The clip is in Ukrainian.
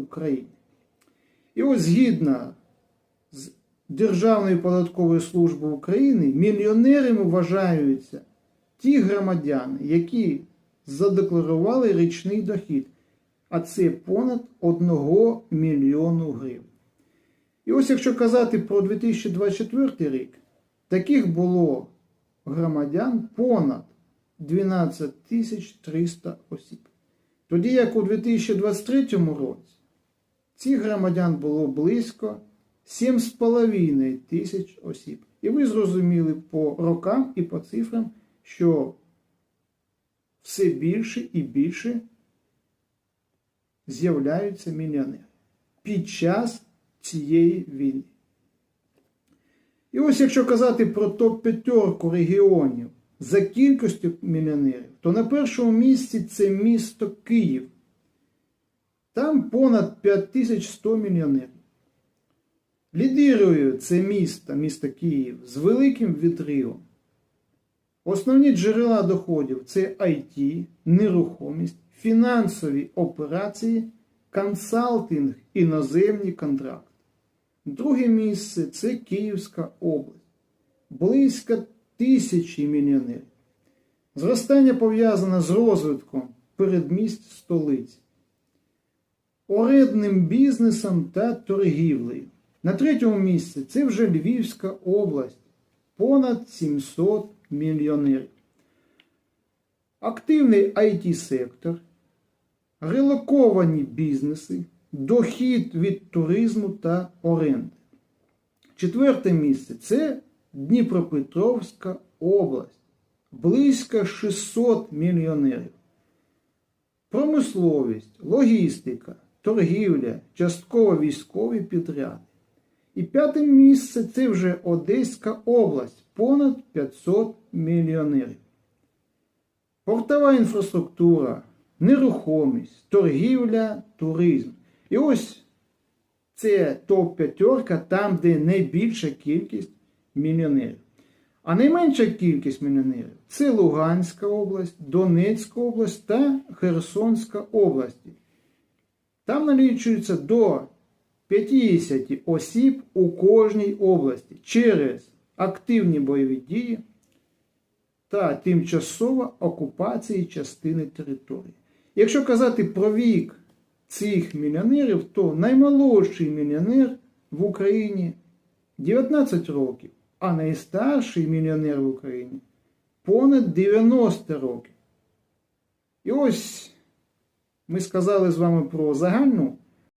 України. І ось згідно з Державною податковою службою України мільйонерами вважаються ті громадяни, які задекларували річний дохід, а це понад 1 мільйону гривень. І ось якщо казати про 2024 рік, таких було громадян понад 12 300 осіб. Тоді як у 2023 році цих громадян було близько 7,5 тисяч осіб. І ви зрозуміли по рокам і по цифрам, що все більше і більше з'являються мільйонери під час цієї війни. І ось якщо казати про топ-п'ятерку регіонів за кількістю мільйонерів, то на першому місці це місто Київ. Там понад 5100 мільйонерів. Лідирує це місто, місто Київ, з великим відривом. Основні джерела доходів це IT, нерухомість, фінансові операції, консалтинг, іноземні контракти. Друге місце це Київська область. Близько тисячі мільйонерів. Зростання пов'язане з розвитком передмість столиці, орендним бізнесом та торгівлею. На третьому місці це вже Львівська область, понад 700 мільйонерів. Активний IT-сектор, релоковані бізнеси, дохід від туризму та оренди. Четверте місце це Дніпропетровська область, близько 600 мільйонерів. Промисловість, логістика, торгівля, частково військові підряди. І п'яте місце це вже Одеська область, понад 500 мільйонерів. Портова інфраструктура, нерухомість, торгівля, туризм. І ось це топ-п'ятерка, там, де найбільша кількість мільйонерів. А найменша кількість мільйонерів це Луганська область, Донецька область та Херсонська області. Там налічується до 50 осіб у кожній області через активні бойові дії та тимчасова окупація частини території. Якщо казати про вік цих мільйонерів, то наймолодший мільйонер в Україні 19 років, а найстарший мільйонер в Україні понад 90 років. І ось ми сказали з вами про загальну